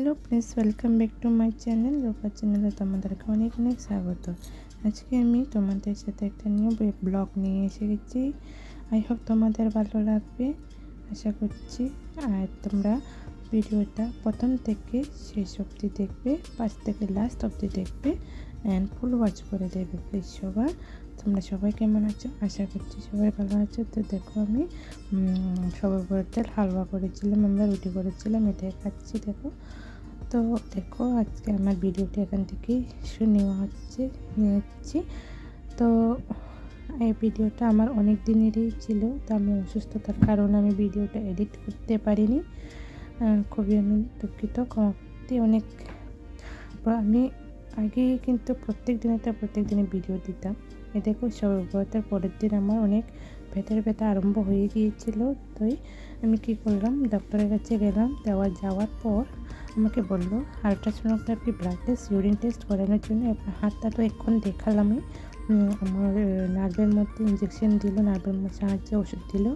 Hello please welcome back to my channel Rupa চ্যানেলে তোমাদেরকে অনেক অনেক স্বাগত। আজকে আমি তোমাদের সাথে একটা নিউ ব্লগ নিয়ে এসে গেছি। আই হোপ তোমাদের ভালো লাগবে। আশা করছি আর তোমরা ভিডিওটা প্রথম থেকে শেষ অবধি দেখবে পাঁচ থেকে লাস্ট অবধি দেখবে অ্যান্ড ফুল ওয়াচ করে দেবে প্লিজ সবার। তোমরা সবাই কেমন আছো? আশা করছি সবাই ভালো আছো। তো দেখো আমি সবাই বড়দের হালুয়া করেছিলাম, আমরা রুটি করেছিলাম, এটাই খাচ্ছি, দেখো। তো দেখো আজকে আমার ভিডিওটি এখান থেকেই নেওয়া হচ্ছে নিয়েছি তো এই ভিডিওটা আমার অনেক দিনেরই ছিল, তো আমি অসুস্থতার কারণে আমি ভিডিওটা এডিট করতে পারিনি। খুবই আমি দুঃখিত ক্ষমা অনেক আমি আগে কিন্তু প্রত্যেক দিনেতে প্রত্যেক দিনে ভিডিও দিতাম। এ দেখো সর্বতার পরের দিন আমার অনেক ভেতর ব্যথা আরম্ভ হয়ে গিয়েছিল, তাই আমি কি করলাম? ডক্টরের কাছে গেলাম দেওয়ার যাওয়ার পর আমাকে বলল ultrasonography blood test urine test করানোর জন্য এবার হাতটা তো এখন দেখালামই। আমার নার্ভের মধ্যে ইঞ্জেকশন দিল, নার্ভের সাহায্যে ওষুধ দিল,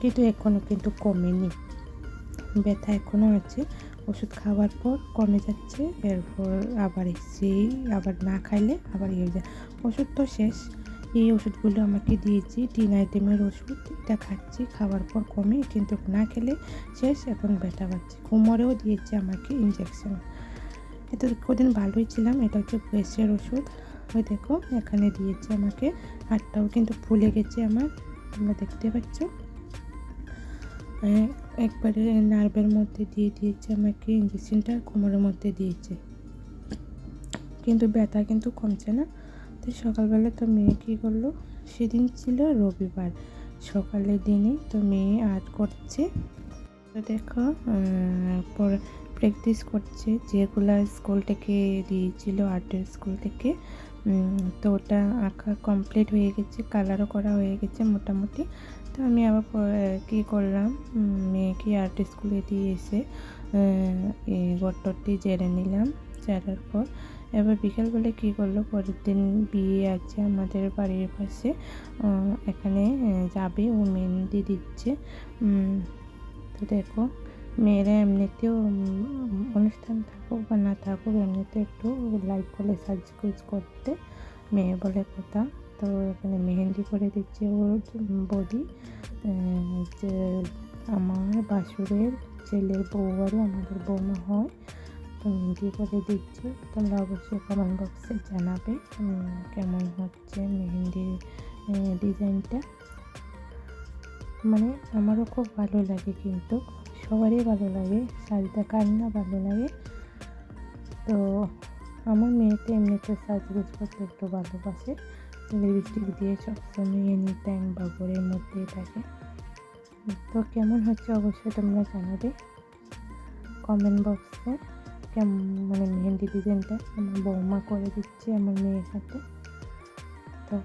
কিন্তু এখনও কিন্তু কমেনি। ব্যথা এখনও আছে। ওষুধ খাওয়ার পর কমে যাচ্ছে, এরপর আবার সেই আবার না খাইলে আবার ইয়ে যায়। ওষুধ তো শেষ। এই ওষুধগুলো আমাকে দিয়েছি। তিন আইটেমের ওষুধ এটা খাচ্ছি খাওয়ার পর কমে, কিন্তু না খেলে শেষ, এখন ব্যথা পাচ্ছি। কোমরেও দিয়েছে আমাকে ইঞ্জেকশন এত কদিন ভালোই ছিলাম, এটা হচ্ছে প্রেসের ওষুধ। ওই দেখো, এখানে দিয়েছে আমাকে হাতটাও, কিন্তু ফুলে গেছে আমার, তোমরা দেখতে পাচ্ছ। একবারে নার্ভের মধ্যে দিয়ে দিয়েছে আমাকে ইঞ্জেকশনটা কোমরের মধ্যে দিয়েছে। কিন্তু ব্যথা কিন্তু কমছে না। তো সকালবেলা তো মেয়ে কী করল? সেদিন ছিল রবিবার। সকালের দিনে তো মেয়ে আর্ট করছে। তো দেখো পর, প্র্যাকটিস করছে। যেগুলো স্কুল থেকে দিয়েছিল, আর্টের স্কুল থেকে তো ওটা আঁকা কমপ্লিট হয়ে গেছে কালারও করা হয়ে গেছে মোটামুটি। তো আমি আবার কী করলাম মেয়েকে আর্ট স্কুলে দিয়ে এসে গট্টরটি জেরে নিলাম। জেরার পর এবার বিকেলবেলা কী করল? পরের দিন বিয়ে আছে আমাদের বাড়ির পাশে। এখানে যাবে। ও মেহেন্দি দিচ্ছে। তো দেখো, মেয়েরা এমনিতেও অনুষ্ঠান থাকুক বা না থাকুক, এমনিতে একটু লাইট করে সাজগুজ করতে। মেয়ে বলে কথা। তো এখানে মেহেন্দি করে দিচ্ছে ওর বডি যে আমার বাসুরের ছেলের বউ বাড়ি, আমাদের বৌমা হয়। তো মেহেন্দি করে দিচ্ছে তোমরা অবশ্যই কমেন্ট বক্সে জানাবে কেমন হচ্ছে মেহেন্দির ডিজাইনটা মানে আমারও খুব ভালো লাগে কিন্তু, সবারই ভালো লাগে শাড়িটা কার না ভালো লাগে। তো আমার মেয়েতে এমনিতে সাজগোজ করতে একটু ভালোবাসে লিপস্টিক দিয়ে সবসময় এনি টাইম বা ঘরের মধ্যেই থাকে। তো কেমন হচ্ছে অবশ্যই তোমরা জানাবে কমেন্ট বক্সে কেমন মানে মেহেন্দি ডিজাইনটা আমার বৌমা করে দিচ্ছে আমার মেয়ের সাথে তো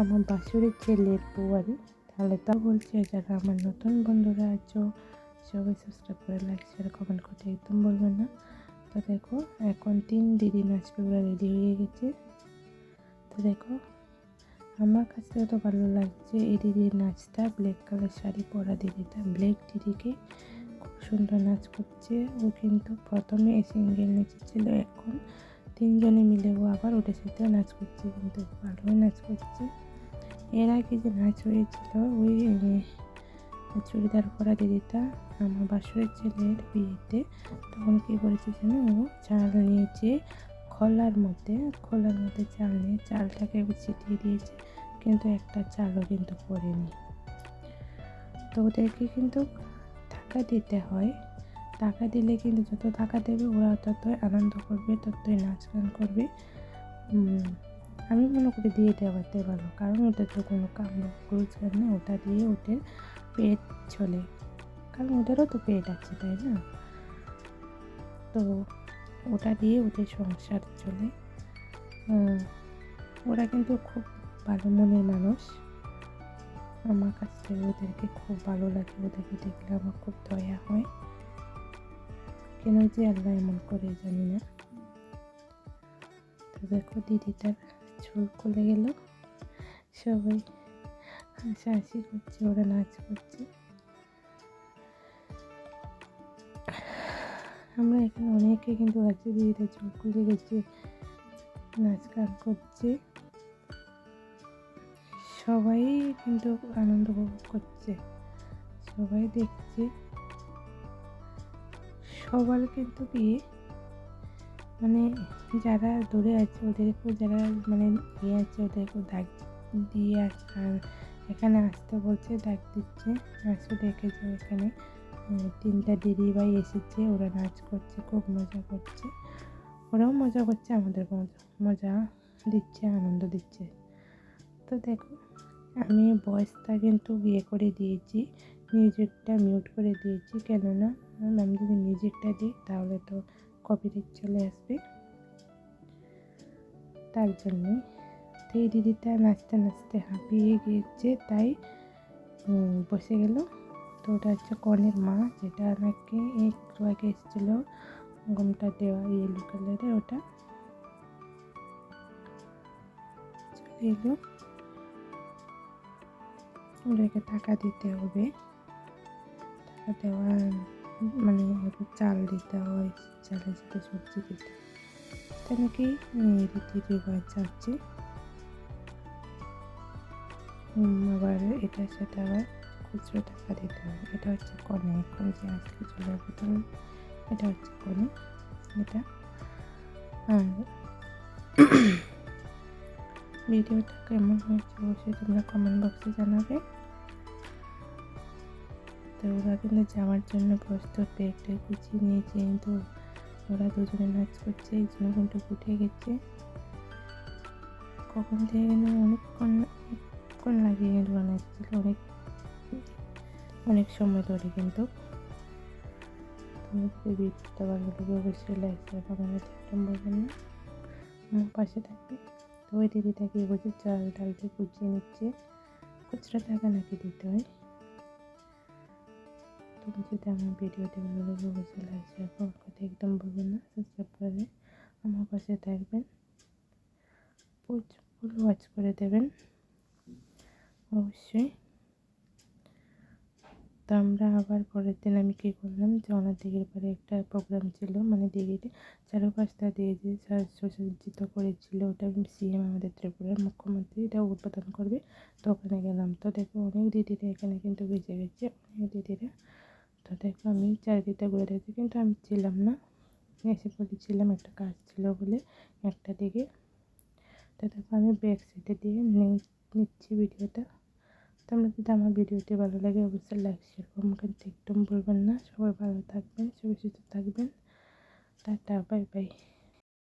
আমার বাসুরের ছেলের বউয়ারি তাহলে তা বলছে যারা আমার নতুন বন্ধুরা আছো, সবাই সাবস্ক্রাইব করে লাইক শেয়ার কমেন্ট করতে একদম বলবেন না। তো দেখো, এখন তিন দিদি নাচবে ওরা রেডি হয়ে গেছে। তো দেখো, আমার কাছে তো ভালো লাগছে এই দিদির নাচটা ব্ল্যাক কালার শাড়ি পরা দিদিটা ব্ল্যাক দিদিকে। সুন্দর নাচ করছে। ও কিন্তু প্রথমে সিঙ্গেল নেচেছিল, এখন তিনজনে মিলে ও আবার ওটার সাথে নাচ করছে কিন্তু ভালোই নাচ করছে। এর আগে যে নাচ হয়েছিল, ওই চুড়িদার পরা দিদিটা আমার বাসুরের ছেলের বিয়েতে, তখন কী করেছে যেন ও চাল নিয়েছে খোলার মধ্যে খোলার মধ্যে চাল নিয়ে চালটাকে ছিটিয়ে দিয়েছে, কিন্তু একটা চালও কিন্তু পড়েনি। তো ওদেরকে কিন্তু টাকা দিতে হয়। টাকা দিলে কিন্তু যত টাকা দেবে ওরা ততই আনন্দ করবে, ততই নাচ গান করবে। আমি মনে করি দিয়ে দেওয়াতে ভালো, কারণ ওদের তো কোনো কাম রোজগার নেই, ওটা দিয়ে ওদের পেট চলে। কারণ ওদেরও তো পেট আছে, তাই না? তো ওটা দিয়ে ওদের সংসার চলে। ওরা কিন্তু খুব ভালো মনের মানুষ। আমার কাছে ওদেরকে খুব ভালো লাগে, ওদেরকে দেখলে আমার খুব দয়া হয়। কেন যে আল্লাহ এমন করে জানি না। তো দেখো দিদিটার চুল খুলে গেল। সবাই হাসাহাসি করছে, ওরা নাচ করছে। আমরা এখানে অনেকে কিন্তু আছে দিদিরা চোখ খুলে গেছে, নাচ গান করছে। সবাই কিন্তু আনন্দ উপভোগ করছে। সবাই দেখছে। সবার কিন্তু কি মানে যারা দূরে আছে, ওদেরকেও যারা মানে ইয়ে আছে, ওদেরকেও ডাক দিয়ে আর এখানে আসতে বলছে, ডাক দিচ্ছে। আসো দেখেছে এখানে তিনটা দিদি ভাই এসেছে, ওরা নাচ করছে, খুব মজা করছে। ওরাও মজা করছে, আমাদের মজা মজা দিচ্ছে, আনন্দ দিচ্ছে। তো দেখো আমি ভয়েসটা কিন্তু ইয়ে করে দিয়েছি মিউজিকটা মিউট করে দিয়েছি, কেননা আমি যদি মিউজিকটা দিই তাহলে তো কপিরাইট চলে আসবে। তার জন্যই তো এই দিদিটা নাচতে নাচতে হাঁপিয়ে গিয়েছে, তাই বসে গেল। তো ওটা হচ্ছে কনের মা, যেটা নাকি একটু আগে এসেছিল, গমটা দেওয়া ইয়েলো কালারের ওটা। চলে এলো। ওদেরকে টাকা দিতে হবে। টাকা দেওয়া মানে চাল দিতে হয় চালের সাথে সবজি দিতে। তা নাকি উম, রীতি রেওয়াজ উম, আবার এটার সাথে আবার খুচরো টাকা দিতে হয়। এটা হচ্ছে কনে। এখন যে আসলে চলে এটা হচ্ছে কনে। এটা আর ভিডিওটা কেমন হয়েছে অবশ্যই তোমরা কমেন্ট বক্সে জানাবে। তো ওরা কিন্তু যাওয়ার জন্য প্রস্তুত ব্যাগটা গুছিয়ে নিয়েছে, কিন্তু ওরা দুজনে নাচ করছে, একজন কিন্তু উঠে গেছে। কখন থেকে কিন্তু অনেকক্ষণ অনেকক্ষণ লাগিয়ে কিন্তু বানাচ্ছিল অনেক অনেক সময় ধরে কিন্তু। তোমাদের ভিডিওটা অবশ্যই লাইক করে কমেন্টে না। আমার পাশে থাকবে। ওই দিদিটাকে বসে চাল ডালকে কুচিয়ে নিচ্ছে। খুচরা টাকা নাকি দিতে হয়? তুমি যদি আমার ভিডিওটি ভালো লাগে অবশ্যই লাইক করতে একদম বলবেন না সাবস্ক্রাইব করে আমার পাশে থাকবেন। ফুল ওয়াচ করে দেবেন। অবশ্যই। তো আমরা আবার পরের দিন আমি কী করলাম যে ওনার দিঘির পাড়ে একটা প্রোগ্রাম ছিল মানে দিঘিতে চারুপাশটা দিয়ে যে সাজ সুসজ্জিত করেছিল, ওটা সিএম আমাদের ত্রিপুরার মুখ্যমন্ত্রী, এটা উদ্বোধন করবে। তো ওখানে গেলাম। তো দেখো অনেক দিদিরা এখানে কিন্তু বেঁচে গেছে, অনেক দিদিরা। তো দেখো আমি চারিদিকটা ঘুরে দেখছি, কিন্তু আমি ছিলাম না। এসে বলেছিলাম একটা কাজ ছিল বলে একটা দিকে। তো দেখো আমি ব্যাক সাইডে দিয়ে নিচ্ছি ভিডিওটা তোমরা যদি আমার ভিডিওটি ভালো লাগে, অবশ্যই লাইক শেয়ার কমেন্ট করতে একদম বলবেন না। সবাই ভালো থাকবেন, সবাই সুস্থ থাকবেন। Tata bye bye